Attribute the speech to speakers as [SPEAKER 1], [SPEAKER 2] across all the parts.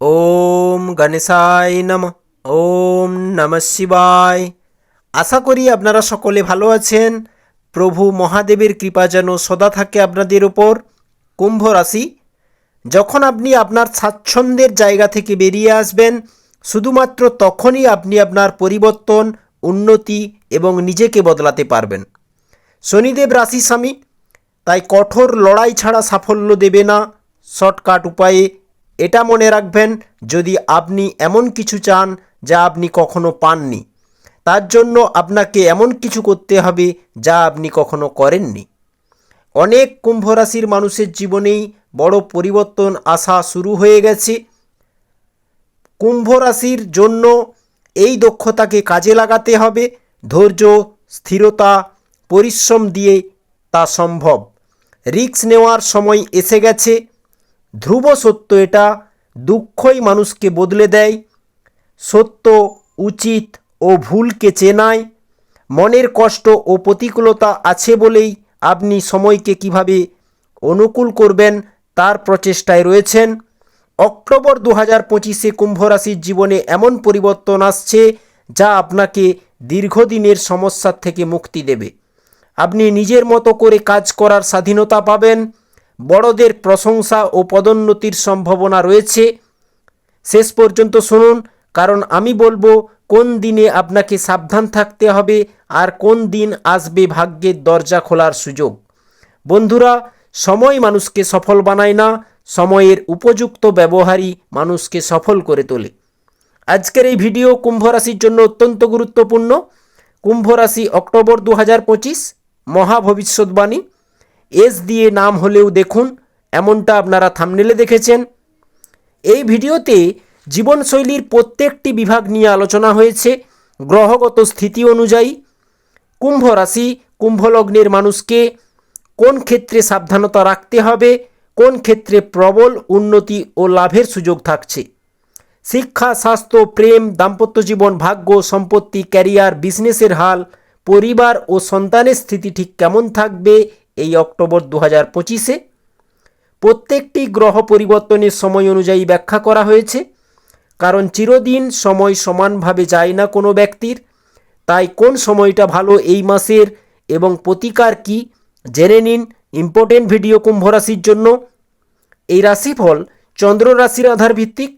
[SPEAKER 1] ওম গণেশায় নম, ওম নম শিবায়। আশা করি আপনারা সকলে ভালো আছেন। প্রভু মহাদেবের কৃপা যেন সদা থাকে আপনাদের ওপর কুম্ভ রাশি, যখন আপনি আপনার স্বাচ্ছন্দ্যের জায়গা থেকে বেরিয়ে আসবেন, শুধুমাত্র তখনই আপনি আপনার পরিবর্তন, উন্নতি এবং নিজেকে বদলাতে পারবেন। শনিদেব রাশি স্বামী, তাই কঠোর লড়াই ছাড়া সাফল্য দেবে না। শর্টকাট উপায়ে এটা মনে রাখবেন, যদি আপনি এমন কিছু চান যা আপনি কখনো পাননি, তার জন্য আপনাকে এমন কিছু করতে হবে যা আপনি কখনো করেননি। অনেক কুম্ভ রাশির মানুষের জীবনেই বড় পরিবর্তন আসা শুরু হয়ে গেছে। কুম্ভ রাশির জন্য এই দক্ষতাকে কাজে লাগাতে হবে, ধৈর্য, স্থিরতা, পরিশ্রম দিয়ে তা সম্ভব। রিক্স নেওয়ার সময় এসে গেছে ধ্রুব সত্য এটা, দুঃখই মানুষকে বদলে দেয়। সত্য উচিত ও ভুলকে চেনায়। মনের কষ্ট ও প্রতিকূলতা আছে বলেই আপনি সময়কে কীভাবে অনুকূল করবেন তার প্রচেষ্টায় রয়েছেন। অক্টোবর দু হাজার পঁচিশে কুম্ভ রাশির জীবনে এমন পরিবর্তন আসছে যা আপনাকে দীর্ঘদিনের সমস্যার থেকে মুক্তি দেবে। আপনি নিজের মতো করে কাজ করার স্বাধীনতা পাবেন। বড়দের প্রশংসা ও পদোন্নতির সম্ভাবনা রয়েছে। শেষ পর্যন্ত শুনুন, কারণ আমি বলব, কোন দিনে আপনাকে সাবধান থাকতে হবে আর কোন দিন আসবে ভাগ্যের দরজা খোলার সুযোগ। বন্ধুরা, সময় মানুষকে সফল বানায় না, সময়ের উপযুক্ত ব্যবহারই মানুষকে সফল করে তোলে। আজকের এই ভিডিও কুম্ভ রাশির জন্য অত্যন্ত গুরুত্বপূর্ণ। কুম্ভ রাশি অক্টোবর দু হাজার পঁচিশ, মহা ভবিষ্যৎবাণী। এস দিয়ে নাম হলেও দেখুন, এমনটা আপনারা থামনেলে দেখেছেন। এই ভিডিওতে জীবনশৈলীর প্রত্যেকটি বিভাগ নিয়ে আলোচনা হয়েছে, গ্রহগত স্থিতি অনুযায়ী। কুম্ভ রাশি কুম্ভলগ্নের মানুষকে কোন ক্ষেত্রে সাবধানতা রাখতে হবে, কোন ক্ষেত্রে প্রবল উন্নতি ও লাভের সুযোগ থাকছে। শিক্ষা, স্বাস্থ্য, প্রেম, দাম্পত্য জীবন, ভাগ্য, সম্পত্তি, ক্যারিয়ার, বিজনেসের হাল, পরিবার ও সন্তানের স্থিতি ঠিক কেমন থাকবে এই অক্টোবর দু হাজার পঁচিশে প্রত্যেকটি গ্রহ পরিবর্তনের সময় অনুযায়ী ব্যাখ্যা করা হয়েছে, কারণ চিরদিন সময় সমানভাবে যায় না কোনো ব্যক্তির। তাই কোন সময়টা ভালো এই মাসের এবং প্রতিকার কি জেনে নিন ইম্পর্টেন্ট ভিডিও কুম্ভ রাশির জন্য। এই রাশিফল চন্দ্র রাশির আধার ভিত্তিক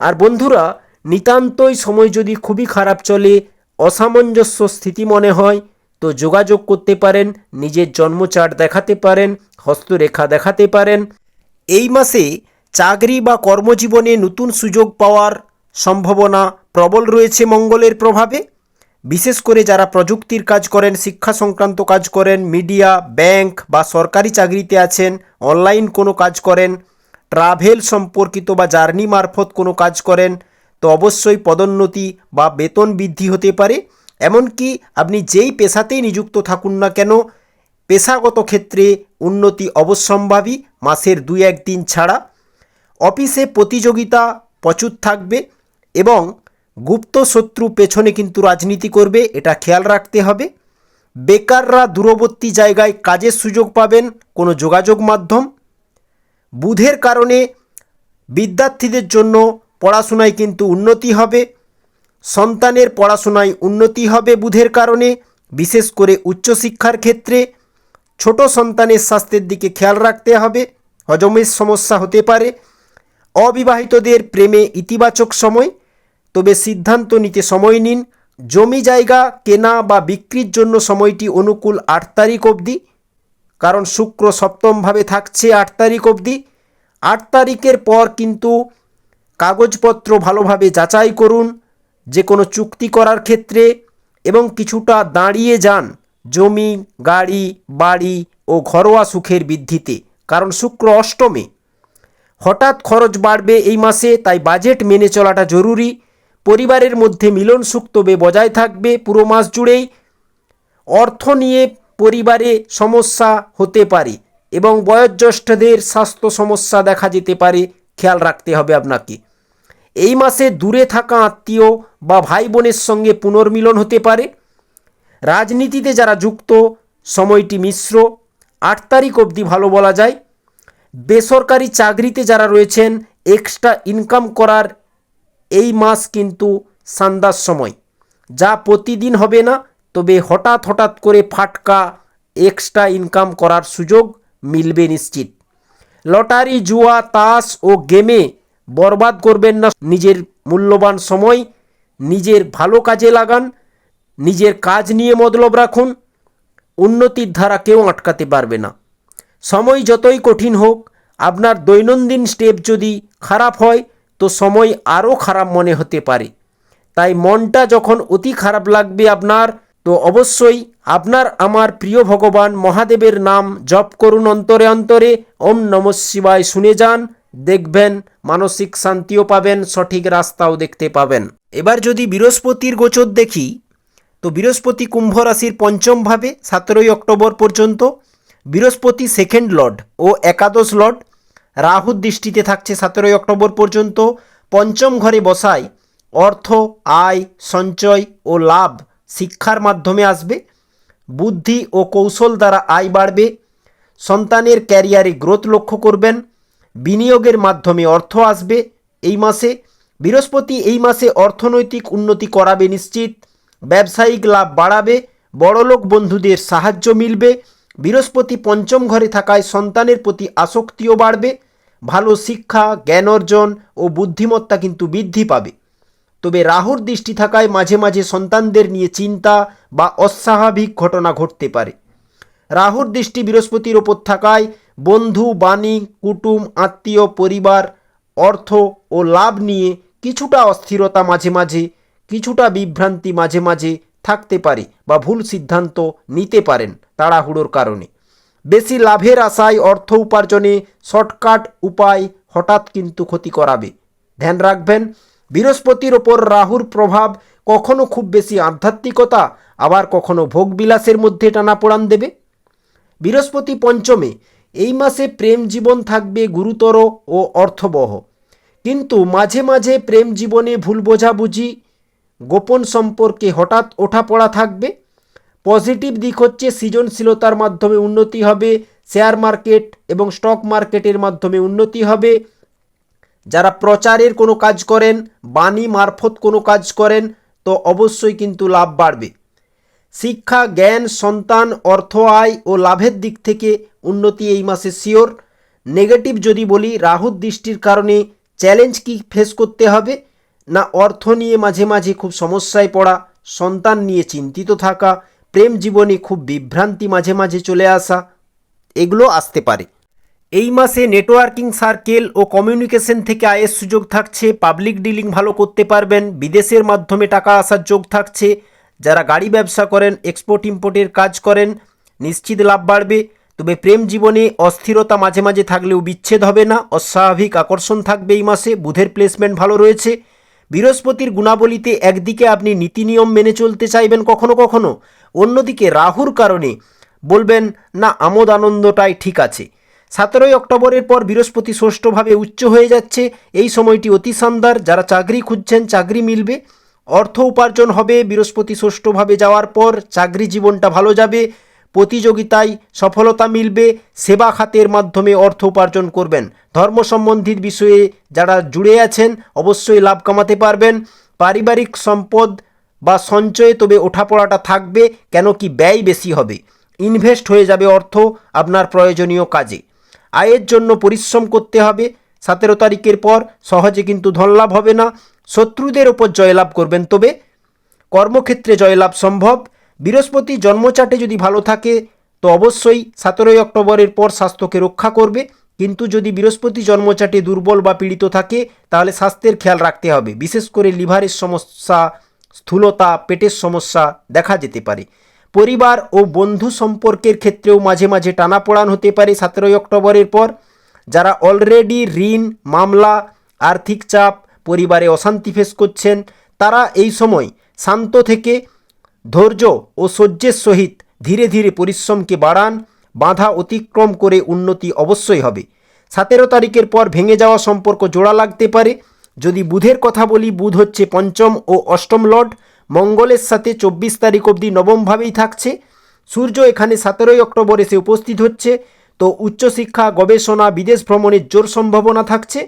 [SPEAKER 1] আর বন্ধুরা, নিতান্তই সময় যদি খুবই খারাপ চলে, অসামঞ্জস্য স্থিতি মনে হয় তো যোগাযোগ করতে পারেন, নিজের জন্মচার্ট দেখাতে পারেন, হস্তরেখা দেখাতে পারেন। এই মাসে চাকরি বা কর্মজীবনে নতুন সুযোগ পাওয়ার সম্ভাবনা প্রবল রয়েছে মঙ্গলের প্রভাবে। বিশেষ করে যারা প্রযুক্তির কাজ করেন, শিক্ষা সংক্রান্ত কাজ করেন, মিডিয়া, ব্যাংক বা সরকারি চাকরিতে আছেন, অনলাইন কোনো কাজ করেন, ট্রাভেল সম্পর্কিত বা জার্নি মারফত কোনো কাজ করেন, তো অবশ্যই পদোন্নতি বা বেতন বৃদ্ধি হতে পারে। এমনকি আপনি যেই পেশাতেই নিযুক্ত থাকুন না কেন, পেশাগত ক্ষেত্রে উন্নতি অবশ্যম্ভাবী, মাসের দুই একদিন ছাড়া। অফিসে প্রতিযোগিতা প্রচুর থাকবে এবং গুপ্ত শত্রু পেছনে কিন্তু রাজনীতি করবে, এটা খেয়াল রাখতে হবে। বেকাররা দূরবর্তী জায়গায় কাজের সুযোগ পাবেন কোনো যোগাযোগ মাধ্যম। বুধের কারণে বিদ্যার্থীদের জন্য পড়াশোনায় কিন্তু উন্নতি হবে। সন্তানের পড়াশোনায় উন্নতি হবে বুধের কারণে, বিশেষ করে উচ্চশিক্ষার ক্ষেত্রে। ছোট সন্তানের স্বাস্থ্যের দিকে খেয়াল রাখতে হবে, হজমের সমস্যা হতে পারে। অবিবাহিতদের প্রেমে ইতিবাচক সময়, তবে সিদ্ধান্ত নিতে সময় নিন। জমি জায়গা কেনা বা বিক্রির জন্য সময়টি অনুকূল আট তারিখ অবধি, কারণ শুক্র সপ্তমভাবে থাকছে আট তারিখ অবধি। আট তারিখের পর কিন্তু কাগজপত্র ভালোভাবে যাচাই করুন। যে কোনো চুক্তি করার ক্ষেত্রে এবং কিছুটা দাঁড়িয়ে যান জমি, গাড়ি, বাড়ি ও ঘরোয়া সুখের বৃদ্ধিতে। কারণ শুক্র অষ্টমে। হঠাৎ খরচ বাড়বে এই মাসে, তাই বাজেট মেনে চলাটা জরুরি। পরিবারের মধ্যে মিলন সুখ তবে বজায় থাকবে পুরো মাস জুড়েই। অর্থ নিয়ে পরিবারে সমস্যা হতে পারে এবং বয়োজ্যেষ্ঠদের স্বাস্থ্য সমস্যা দেখা যেতে পারে। খেয়াল রাখতে হবে আপনাকে। এই মাসে দূরে থাকা আত্মীয় বা ভাই বোনের সঙ্গে পুনর্মিলন হতে পারে। রাজনীতিতে যারা যুক্ত, সময়টি মিশ্র, আট তারিখ অবধি ভালো বলা যায়। বেসরকারি চাকরিতে যারা রয়েছেন এক্সট্রা ইনকাম করার এই মাস কিন্তু সান্দার সময়। যা প্রতিদিন হবে না, তবে হঠাৎ হঠাৎ করে ফাটকা এক্সট্রা ইনকাম করার সুযোগ মিলবে নিশ্চিত। লটারি, জুয়া, তাস ও গেমে বরবাদ করবেন না। নিজের মূল্যবান সময়, নিজের ভালো কাজে লাগান, নিজের কাজ নিয়ে মতলব রাখুন, উন্নতির ধারা কেউ আটকাতে পারবে না। সময় যতই কঠিন হোক, আপনার দৈনন্দিন স্টেপ যদি খারাপ হয়, তো সময় আরও খারাপ মনে হতে পারে। তাই মনটা যখন অতি খারাপ লাগবে আপনার, তো অবশ্যই আপনার আমার প্রিয় ভগবান মহাদেবের নাম জপ করুন অন্তরে অন্তরে। ওম নম শিবায় শুনে যান। দেখবেন, মানসিক শান্তিও পাবেন, সঠিক রাস্তাও দেখতে পাবেন। এবার যদি বৃহস্পতির গোচর দেখি, তো বৃহস্পতি কুম্ভ রাশির পঞ্চম ভাবে, সতেরোই অক্টোবর পর্যন্ত, বৃহস্পতি সেকেন্ড লর্ড ও একাদশ লর্ড রাহুর দৃষ্টিতে থাকছে সতেরোই অক্টোবর পর্যন্ত। পঞ্চম ঘরে বসায় অর্থ, আয়, সঞ্চয় ও লাভ শিক্ষার মাধ্যমে আসবে। বুদ্ধি ও কৌশল দ্বারা আয় বাড়বে। সন্তানের ক্যারিয়ারে গ্রোথ লক্ষ্য করবেন। বিনিয়োগের মাধ্যমে অর্থ আসবে। এই মাসে, বৃহস্পতি এই মাসে অর্থনৈতিক উন্নতি করাবে নিশ্চিত। ব্যবসায়িক লাভ বাড়াবে, বড়লোক বন্ধুদের সাহায্য মিলবে। বৃহস্পতি পঞ্চম ঘরে থাকায় সন্তানের প্রতি আসক্তিও বাড়বে। ভালো শিক্ষা, জ্ঞান অর্জন ও বুদ্ধিমত্তা কিন্তু বৃদ্ধি পাবে। তবে রাহুর দৃষ্টি থাকায় মাঝে মাঝে সন্তানদের নিয়ে চিন্তা বা অস্বাভাবিক ঘটনা ঘটতে পারে। রাহুর দৃষ্টি বৃহস্পতির ওপর থাকায় বন্ধু, বাণী, কুটুম, আত্মীয়, পরিবার, অর্থ ও লাভ নিয়ে কিছুটা অস্থিরতা মাঝে মাঝে, কিছুটা বিভ্রান্তি মাঝে মাঝে থাকতে পারে বা ভুল সিদ্ধান্ত নিতে পারেন তাড়াহুড়োর কারণে। বেশি লাভের আশায় অর্থ উপার্জনে শর্টকাট উপায় হঠাৎ কিন্তু ক্ষতি করাবে। ধ্যান রাখবেন, বৃহস্পতির ওপর রাহুর প্রভাব কখনো খুব বেশি আধ্যাত্মিকতা, আবার কখনো ভোগবিলাসের মধ্যে টানাপোড়ান দেবে। বৃহস্পতি পঞ্চমে এই মাসে প্রেম জীবন থাকবে গুরুতর ও অর্থবহ। কিন্তু মাঝে মাঝে প্রেম জীবনে ভুল বোঝাবুঝি, গোপন সম্পর্কে হঠাৎ ওঠাপড়া থাকবে। পজিটিভ দিক হচ্ছে সৃজনশীলতার মাধ্যমে উন্নতি হবে, শেয়ার মার্কেট এবং স্টক মার্কেটের মাধ্যমে উন্নতি হবে। যারা প্রচারের কোনো কাজ করেন, বাণী মারফত কোনো কাজ করেন, তো অবশ্যই কিন্তু লাভ বাড়বে। শিক্ষা, জ্ঞান, সন্তান, অর্থ, আয় ও লাভের দিক থেকে উন্নতি এই মাসে শিওর। নেগেটিভ যদি বলি, রাহুর দৃষ্টির কারণে চ্যালেঞ্জ কি ফেস করতে হবে? না অর্থ নিয়ে মাঝে মাঝে খুব সমস্যায় পড়া, সন্তান নিয়ে চিন্তিত থাকা, প্রেম জীবনে খুব বিভ্রান্তি মাঝে মাঝে চলে আসা, এগুলো আসতে পারে। এই মাসে নেটওয়ার্কিং সার্কেল ও কমিউনিকেশন থেকে আয়ের সুযোগ থাকছে, পাবলিক ডিলিং ভালো করতে পারবেন, বিদেশের মাধ্যমে টাকা আসার যোগ থাকছে যারা গাড়ি ব্যবসা করেন এক্সপোর্ট ইম্পোর্টের কাজ করেন, নিশ্চিত লাভ বাড়বে। তবে প্রেম জীবনে অস্থিরতা মাঝে মাঝে থাকলেও বিচ্ছেদ হবে না। অস্বাভাবিক আকর্ষণ থাকবে এই মাসে। বুধের প্লেসমেন্ট ভালো রয়েছে। বৃহস্পতির গুণাবলীতে একদিকে আপনি নীতি নিয়ম মেনে চলতে চাইবেন কখনো কখনো, অন্যদিকে রাহুর কারণে বলবেন, না, আমোদ আনন্দটাই ঠিক আছে। সতেরোই অক্টোবরের পর বৃহস্পতি ষষ্ঠভাবে উচ্চ হয়ে যাচ্ছে। এই সময়টি অতি শানদার। যারা চাকরি খুঁজছেন, চাকরি মিলবে। অর্থ উপার্জন হবে, বৃহস্পতি ষষ্ঠভাবে যাওয়ার পর চাকরি জীবনটা ভালো যাবে, প্রতিযোগিতায় সফলতা মিলবে, সেবা খাতের মাধ্যমে অর্থ উপার্জন করবেন। ধর্ম সম্বন্ধিত বিষয়ে যারা জুড়ে আছেন, অবশ্যই লাভ কামাতে পারবেন। পারিবারিক সম্পদ বা সঞ্চয়ে তবে ওঠাপড়াটা থাকবে, কেন কি ব্যয় বেশি হবে। ইনভেস্ট হয়ে যাবে অর্থ আপনার প্রয়োজনীয় কাজে। আয়ের জন্য পরিশ্রম করতে হবে সতেরো তারিখের পর সহজে কিন্তু ধনলাভ হবে না। শত্রুদের ওপর জয়লাভ করবেন তবে। কর্মক্ষেত্রে জয়লাভ সম্ভব। বৃহস্পতি জন্মচাটে যদি ভালো থাকে, তো অবশ্যই সতেরোই অক্টোবরের পর স্বাস্থ্যকে রক্ষা করবে। কিন্তু যদি বৃহস্পতি জন্মচাটে দুর্বল বা পীড়িত থাকে, তাহলে স্বাস্থ্যের খেয়াল রাখতে হবে। বিশেষ করে লিভারের সমস্যা, স্থূলতা, পেটের সমস্যা দেখা যেতে পারে। পরিবার ও বন্ধু সম্পর্কের ক্ষেত্রেও মাঝে মাঝে টানাপোড়ান হতে পারে সতেরোই অক্টোবরের পর। যারা অলরেডি ঋণ, মামলা, আর্থিক চাপ, পরিবারে অশান্তি ফেস করছেন, তারা এই সময় শান্ত থেকে ধৈর্য ও সহ্যের সহিত ধীরে ধীরে পরিশ্রমকে বাড়ান, বাধা অতিক্রম করে উন্নতি অবশ্যই হবে। সতেরো তারিখের পর ভেঙে যাওয়া সম্পর্ক জোড়া লাগতে পারে। যদি বুধের কথা বলি, বুধ হচ্ছে পঞ্চম ও অষ্টম লর্ড। মঙ্গলের সাথে চব্বিশ তারিখ অবধি নবমভাবেই থাকছে। সূর্য এখানে সতেরোই অক্টোবর এসে উপস্থিত হচ্ছে। তো উচ্চশিক্ষা গবেষণা, বিদেশ ভ্রমণের জোর সম্ভাবনা থাকছে।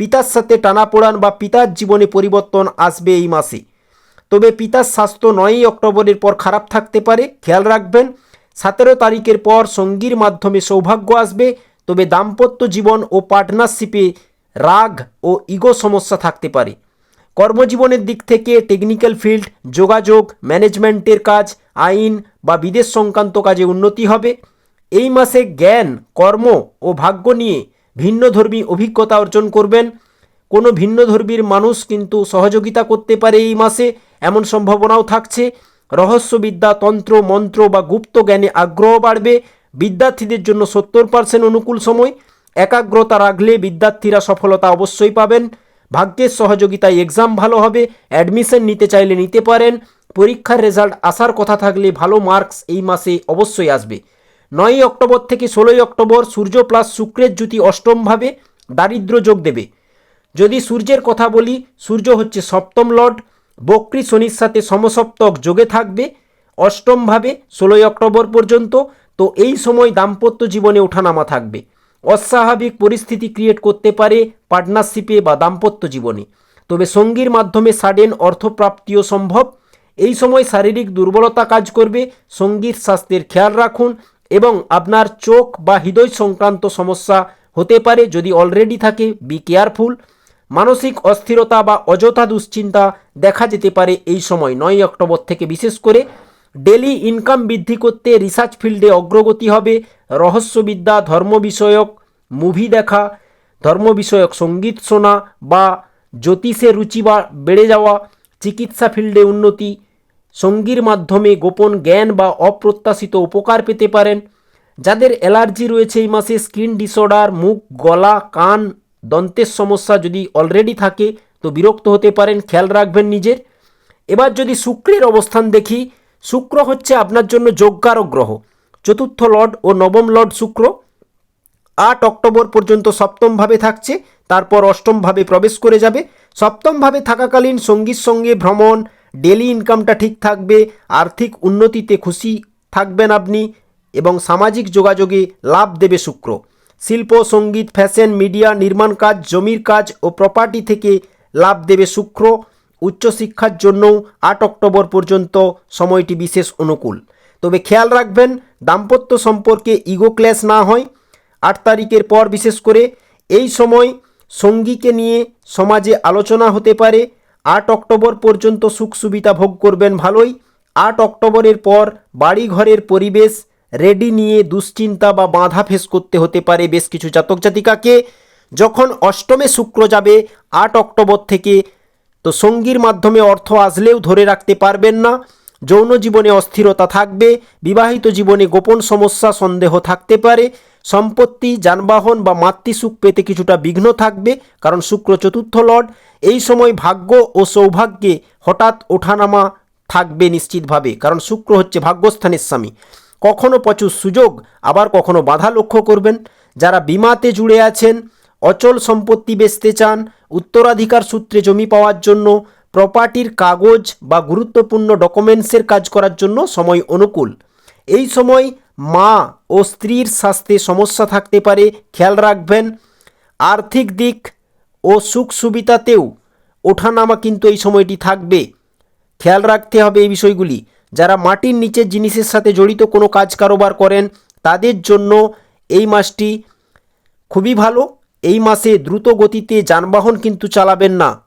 [SPEAKER 1] পিতার সাথে টানাপোড়ান বা পিতার জীবনে পরিবর্তন আসবে এই মাসে। তবে পিতার স্বাস্থ্য নয়ই অক্টোবরের পর খারাপ থাকতে পারে, খেয়াল রাখবেন। সতেরো তারিখের পর সঙ্গীর মাধ্যমে সৌভাগ্য আসবে, তবে দাম্পত্য জীবন ও পার্টনারশিপে রাগ ও ইগো সমস্যা থাকতে পারে। কর্মজীবনের দিক থেকে টেকনিক্যাল ফিল্ড, যোগাযোগ, ম্যানেজমেন্টের কাজ, আইন বা বিদেশ সংক্রান্ত কাজে উন্নতি হবে। এই মাসে জ্ঞান, কর্ম ও ভাগ্য নিয়ে ভিন্নধর্মী অভিজ্ঞতা অর্জন করবেন। কোনো ভিন্নধর্মীর মানুষ কিন্তু সহযোগিতা করতে পারে এই মাসে, এমন সম্ভাবনাও থাকছে। রহস্যবিদ্যা, তন্ত্র, মন্ত্র বা গুপ্ত জ্ঞানে আগ্রহ বাড়বে। বিদ্যার্থীদের জন্য সত্তর পার্সেন্ট অনুকূল সময়। একাগ্রতা রাখলে বিদ্যার্থীরা সফলতা অবশ্যই পাবেন। ভাগ্যের সহযোগিতায় এক্সাম ভালো হবে অ্যাডমিশন নিতে চাইলে নিতে পারেন। পরীক্ষার রেজাল্ট আসার কথা থাকলে ভালো মার্কস এই মাসে অবশ্যই আসবে। নয়ই অক্টোবর থেকে ষোলোই অক্টোবর সূর্য প্লাস শুক্রের জ্যোতি অষ্টমভাবে দারিদ্র যোগ দেবে। যদি সূর্যের কথা বলি, সূর্য হচ্ছে সপ্তম লর্ড, বক্রী শনির সাথে সমসপ্তক যোগে থাকবে অষ্টমভাবে ষোলোই অক্টোবর পর্যন্ত, তো এই সময় দাম্পত্য জীবনে ওঠানামা থাকবে। অস্বাভাবিক পরিস্থিতি ক্রিয়েট করতে পারে পার্টনারশিপে বা দাম্পত্য জীবনে। তবে সঙ্গীর মাধ্যমে সাডেন অর্থপ্রাপ্তিও সম্ভব। এই সময় শারীরিক দুর্বলতা কাজ করবে, সঙ্গীর স্বাস্থ্যের খেয়াল রাখুন এবং আপনার চোখ বা হৃদয় সংক্রান্ত সমস্যা হতে পারে যদি অলরেডি থাকে বি কেয়ারফুল মানসিক অস্থিরতা বা অযথা দুশ্চিন্তা দেখা যেতে পারে এই সময়, নয় অক্টোবর থেকে বিশেষ করে। ডেলি ইনকাম বৃদ্ধি করতে রিসার্চ ফিল্ডে অগ্রগতি হবে। রহস্যবিদ্যা, ধর্ম বিষয়ক মুভি দেখা, ধর্ম বিষয়ক সংগীত শোনা বা জ্যোতিষে রুচি বা বেড়ে যাওয়া, চিকিৎসা ফিল্ডে উন্নতি সঙ্গীর মাধ্যমে গোপন জ্ঞান বা অপ্রত্যাশিত উপকার পেতে পারেন, যাদের অ্যালার্জি রয়েছে এই মাসে, স্কিন ডিসঅর্ডার, মুখ, গলা, কান, দন্তের সমস্যা যদি অলরেডি থাকে তো বিরক্ত হতে পারেন, খেয়াল রাখবেন নিজের। এবার যদি শুক্রের অবস্থান দেখি, শুক্র হচ্ছে আপনার জন্য যোগ্যারক গ্রহ। চতুর্থ লর্ড ও নবম লর্ড শুক্র আট অক্টোবর পর্যন্ত সপ্তমভাবে থাকছে, তারপর অষ্টমভাবে প্রবেশ করে যাবে। সপ্তমভাবে থাকাকালীন সঙ্গীর সঙ্গে ভ্রমণ ডেলি ইনকামটা ঠিক থাকবে, আর্থিক উন্নতিতে খুশি থাকবেন আপনি এবং সামাজিক যোগাযোগে লাভ দেবে শুক্র। শিল্প, সংগীত, ফ্যাশন, মিডিয়া, নির্মাণ কাজ, জমির কাজ ও প্রপার্টি থেকে লাভ দেবে শুক্র। উচ্চশিক্ষার জন্যও আট অক্টোবর পর্যন্ত সময়টি বিশেষ অনুকূল। তবে খেয়াল রাখবেন, দাম্পত্য সম্পর্কে ইগো ক্ল্যাশ না হয়। আট তারিখের পর বিশেষ করে এই সময় সঙ্গীকে নিয়ে সমাজে আলোচনা হতে পারে। আট অক্টোবর পর্যন্ত সুখ সুবিধা ভোগ করবেন ভালোই। আট অক্টোবরের পর বাড়ি ঘরের পরিবেশ রেডি নিয়ে দুশ্চিন্তা বা বাধা ফেস করতে হতে পারে বেশ কিছু জাতক জাতিকাকে। যখন অষ্টমে শুক্র যাবে, আট অক্টোবর থেকে তো সঙ্গীর মাধ্যমে অর্থ আসলেও ধরে রাখতে পারবেন না। যৌন জীবনে অস্থিরতা থাকবে, বিবাহিত জীবনে গোপন সমস্যা, সন্দেহ থাকতে পারে। সম্পত্তি, যানবাহন বা মাতৃসুখ পেতে কিছুটা বিঘ্ন থাকবে, কারণ শুক্র চতুর্থ লর্ড। এই সময় ভাগ্য ও সৌভাগ্যে হঠাৎ ওঠানামা থাকবে নিশ্চিতভাবে, কারণ শুক্র হচ্ছে ভাগ্যস্থানের স্বামী। কখনো প্রচুর সুযোগ, আবার কখনো বাধা লক্ষ্য করবেন। যারা বিমাতে জুড়ে আছেন, অচল সম্পত্তি বেচতে চান, উত্তরাধিকার সূত্রে জমি পাওয়ার জন্য, প্রপার্টির কাগজ বা গুরুত্বপূর্ণ ডকুমেন্টসের কাজ করার জন্য সময় অনুকূল। এই সময় মা ও স্ত্রীর স্বাস্থ্যে সমস্যা থাকতে পারে, খেয়াল রাখবেন। আর্থিক দিক ও সুখ সুবিধাতেও ওঠানামা কিন্তু এই সময়টি থাকবে। খেয়াল রাখতে হবে এই বিষয়গুলি। যারা মাটির নিচের জিনিসের সাথে জড়িত কোনো কাজ কারোবার করেন, তাদের জন্য এই মাসটি খুবই ভালো। এই মাসে দ্রুত গতিতে যানবাহন কিন্তু চালাবেন না।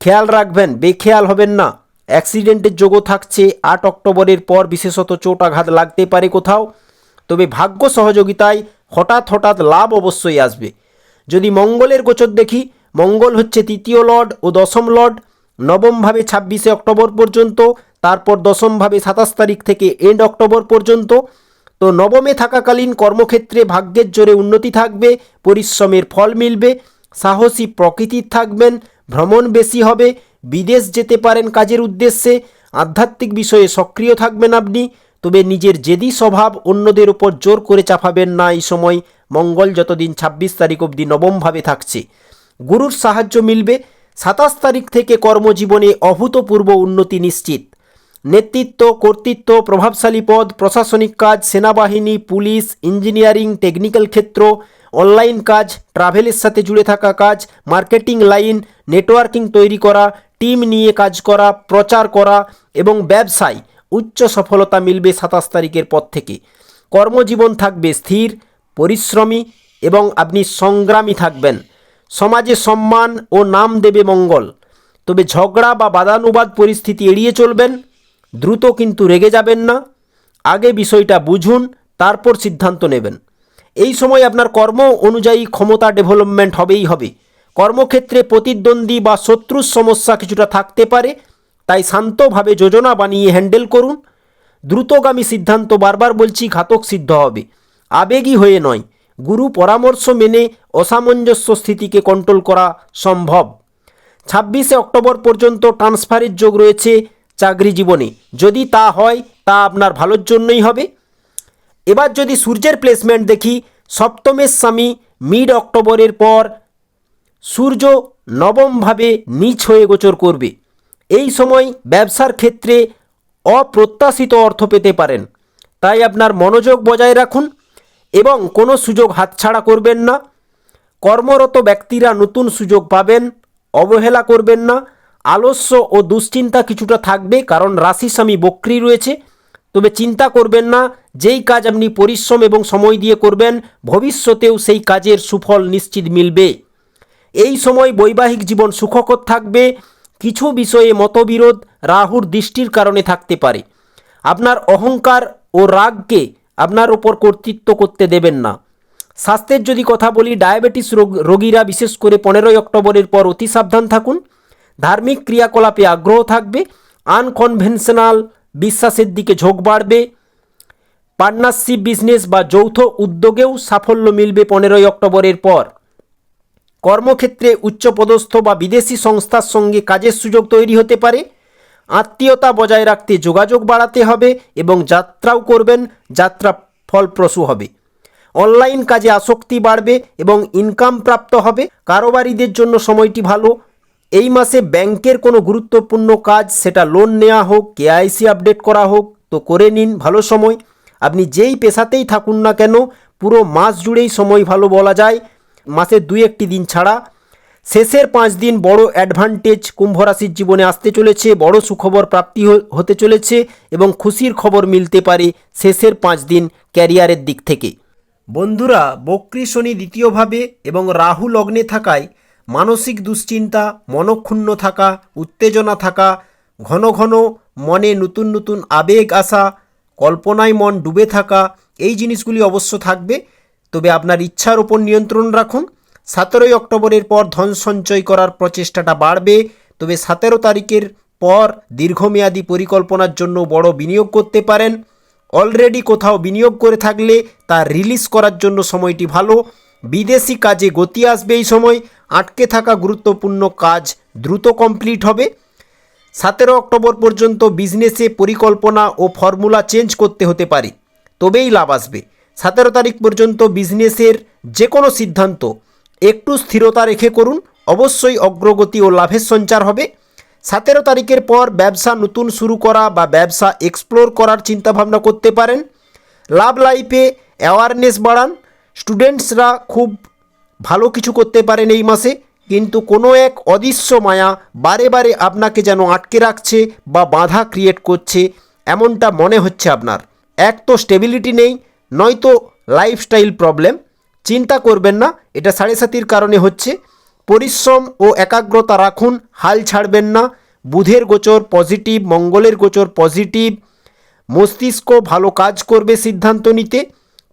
[SPEAKER 1] খেয়াল রাখবেন, বেখেয়াল হবেন না। অ্যাক্সিডেন্টের যোগও থাকছে। আট অক্টোবরের পর বিশেষত চোট আঘাত লাগতে পারে কোথাও। তবে ভাগ্য সহযোগিতায় হঠাৎ হঠাৎ লাভ অবশ্যই আসবে। যদি মঙ্গলের গোচর দেখি, মঙ্গল হচ্ছে তৃতীয় লর্ড ও দশম লর্ড। নবমভাবে ছাব্বিশে অক্টোবর পর্যন্ত, তারপর দশমভাবে সাতাশ তারিখ থেকে এন্ড অক্টোবর পর্যন্ত। তো নবমে থাকাকালীন কর্মক্ষেত্রে ভাগ্যের জোরে উন্নতি থাকবে, পরিশ্রমের ফল মিলবে, সাহসী প্রকৃতির থাকবেন, ভ্রমণ বেশি হবে বিদেশ যেতে পারেন কাজের উদ্দেশ্যে, আধ্যাত্মিক বিষয়ে সক্রিয় থাকবেন আপনি, তবে নিজের জেদি স্বভাব অন্যদের উপর জোর করে চাপাবেন না এই সময়। মঙ্গল যতদিন ছাব্বিশ তারিখ অবধি নবমভাবে থাকছে। গুরুর সাহায্য মিলবে। সাতাশ তারিখ থেকে কর্মজীবনে অভূতপূর্ব উন্নতি নিশ্চিত। নেতৃত্ব, কর্তৃত্ব, প্রভাবশালী পদ, প্রশাসনিক কাজ, সেনাবাহিনী, পুলিশ, ইঞ্জিনিয়ারিং, টেকনিক্যাল ক্ষেত্র, অনলাইন কাজ, ট্রাভেলের সাথে জুড়ে থাকা কাজ, মার্কেটিং লাইন, নেটওয়ার্কিং তৈরি করা টিম নিয়ে কাজ করা, প্রচার করা এবং ব্যবসায় উচ্চ সফলতা মিলবে সাতাশ তারিখের পর থেকে। কর্মজীবন থাকবে স্থির, পরিশ্রমী এবং আপনি সংগ্রামী থাকবেন। সমাজে সম্মান ও নাম দেবে মঙ্গল। তবে ঝগড়া বা বাদানুবাদ পরিস্থিতি এড়িয়ে চলবেন, দ্রুত কিন্তু রেগে যাবেন না। আগে বিষয়টা বুঝুন, তারপর সিদ্ধান্ত নেবেন। এই সময় আপনার কর্ম অনুযায়ী ক্ষমতা ডেভেলপমেন্ট হবেই হবে। কর্মক্ষেত্রে প্রতিদ্বন্দ্বী বা শত্রুর সমস্যা কিছুটা থাকতে পারে, তাই শান্তভাবে যোজনা বানিয়ে হ্যান্ডেল করুন। দ্রুতগামী সিদ্ধান্ত বারবার বলছি ঘাতক সিদ্ধ হবে। আবেগী হয়ে নয়। গুরু পরামর্শ মেনে অসামঞ্জস্য স্থিতিকে কন্ট্রোল করা সম্ভব। ছাব্বিশে অক্টোবর পর্যন্ত ট্রান্সফারের যোগ রয়েছে চাকরি জীবনে। যদি তা হয়, তা আপনার ভালোর জন্যই হবে। এবার যদি সূর্যের প্লেসমেন্ট দেখি, সপ্তমের স্বামী মিড অক্টোবরের পর সূর্য নবমভাবে নিচ হয়ে গোচর করবে। এই সময় ব্যবসার ক্ষেত্রে অপ্রত্যাশিত অর্থ পেতে পারেন। তাই আপনার মনোযোগ বজায় রাখুন এবং কোনো সুযোগ হাতছাড়া করবেন না। কর্মরত ব্যক্তিরা নতুন সুযোগ পাবেন, অবহেলা করবেন না। আলস্য ও দুশ্চিন্তা কিছুটা থাকবে কারণ রাশি স্বামী বক্রি রয়েছে। তবে চিন্তা করবেন না, যেই কাজ আপনি পরিশ্রম এবং সময় দিয়ে করবেন, ভবিষ্যতেও সেই কাজের সুফল নিশ্চিত মিলবে। এই সময় বৈবাহিক জীবন সুখকর থাকবে। কিছু বিষয়ে মতবিরোধ রাহুর দৃষ্টির কারণে থাকতে পারে। আপনার অহংকার ও রাগকে আপনার ওপর কর্তৃত্ব করতে দেবেন না। স্বাস্থ্যের যদি কথা বলি, ডায়াবেটিস রোগ রোগীরা বিশেষ করে পনেরোই অক্টোবরের পর অতি সাবধান থাকুন। ধার্মিক ক্রিয়াকলাপে আগ্রহ থাকবে। আনকনভেনশনাল বিশ্বাসের দিকে ঝোঁক বাড়বে। পার্টনারশিপ বিজনেস বা যৌথ উদ্যোগেও সাফল্য মিলবে পনেরোই অক্টোবরের পর। কর্মক্ষেত্রে উচ্চপদস্থ বা বিদেশি সংস্থার সঙ্গে কাজের সুযোগ তৈরি হতে পারে। আত্মীয়তা বজায় রাখতে যোগাযোগ বাড়াতে হবে এবং যাত্রাও করবেন, যাত্রা ফলপ্রসূ হবে। অনলাইন কাজে আসক্তি বাড়বে এবং ইনকাম প্রাপ্ত হবে। কারোবারিদের জন্য সময়টি ভালো। এই মাসে ব্যাংকের কোনো গুরুত্বপূর্ণ কাজ, সেটা লোন নেওয়া হোক কেআইসি আপডেট করা হোক, তো করে নিন, ভালো সময়। আপনি যেই পেশাতেই থাকুন না কেন, পুরো মাস জুড়েই সময় ভালো বলা যায়। মাসের দুই একটি দিন ছাড়া। শেষের পাঁচ দিন বড় অ্যাডভান্টেজ কুম্ভ রাশির জীবনে আসতে চলেছে, বড় সুখবর প্রাপ্তি হতে চলেছে এবং খুশির খবর মিলতে পারে শেষের পাঁচ দিন ক্যারিয়ারের দিক থেকে। বন্ধুরা, বক্রী শনি দ্বিতীয়ভাবে এবং রাহু লগ্নে থাকায় মানসিক দুশ্চিন্তা, মনক্ষুণ্ণ থাকা, উত্তেজনা থাকা, ঘন ঘন মনে নতুন নতুন আবেগ আসা, কল্পনায় মন ডুবে থাকা, এই জিনিসগুলি অবশ্য থাকবে। তবে আপনার ইচ্ছার ওপর নিয়ন্ত্রণ রাখুন। সতেরোই অক্টোবরের পর ধন সঞ্চয় করার প্রচেষ্টাটা বাড়বে। তবে সতেরো তারিখের পর দীর্ঘমেয়াদী পরিকল্পনার জন্য বড় বিনিয়োগ করতে পারেন। অলরেডি কোথাও বিনিয়োগ করে থাকলে তা রিলিজ করার জন্য সময়টি ভালো। বিদেশি কাজে গতি আসবে এই সময়। আটকে থাকা গুরুত্বপূর্ণ কাজ দ্রুত কমপ্লিট হবে। সতেরো অক্টোবর পর্যন্ত বিজনেসে পরিকল্পনা ও ফর্মুলা চেঞ্জ করতে হতে পারে। তবেই লাভ আসবে। সতেরো তারিখ পর্যন্ত বিজনেসের যে কোনো সিদ্ধান্ত একটু স্থিরতা রেখে করুন। অবশ্যই অগ্রগতি ও লাভের সঞ্চার হবে। সতেরো তারিখের পর ব্যবসা নতুন শুরু করা বা ব্যবসা এক্সপ্লোর করার চিন্তাভাবনা করতে পারেন। লাভ লাইফে অ্যাওয়ারনেস বাড়ান। স্টুডেন্টসরা খুব ভালো কিছু করতে পারেন এই মাসে। কিন্তু কোনো এক অদৃশ্য মায়া বারে বারে আপনাকে যেন আটকে রাখছে বা বাধা ক্রিয়েট করছে, এমনটা মনে হচ্ছে আপনার। এক তো স্টেবিলিটি নেই নয়তো লাইফস্টাইল প্রবলেম চিন্তা করবেন না, এটা সাড়ে সাতির কারণে হচ্ছে। পরিশ্রম ও একাগ্রতা রাখুন, হাল ছাড়বেন না। বুধের গোচর পজিটিভ মঙ্গলের গোচর পজিটিভ মস্তিষ্ক ভালো কাজ করবে সিদ্ধান্ত নিতে।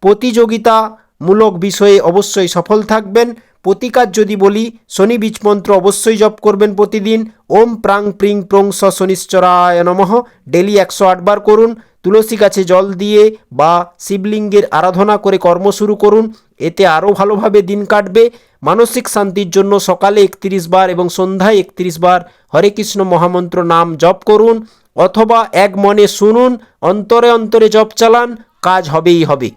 [SPEAKER 1] প্রতিযোগিতামূলক বিষয়ে অবশ্যই সফল থাকবেন। প্রতিকার যদি বলি, শনি বীজ মন্ত্র অবশ্যই জপ করবেন প্রতিদিন। ওম প্রাং প্রিং প্রং স শনিশ্চরায় নমঃ। ডেলি একশো আটবার করুন। তুলসী গাছে জল দিয়ে বা শিবলিঙ্গের আরাধনা করে কর্ম শুরু করুন। এতে আরও ভালোভাবে দিন কাটবে। মানসিক শান্তির জন্য সকালে একত্রিশ বার এবং সন্ধ্যায় একত্রিশ বার হরে কৃষ্ণ মহামন্ত্র নাম জপ করুন। অথবা এক মনে শুনুন, অন্তরে অন্তরে জপ চালান, কাজ হবেই হবে।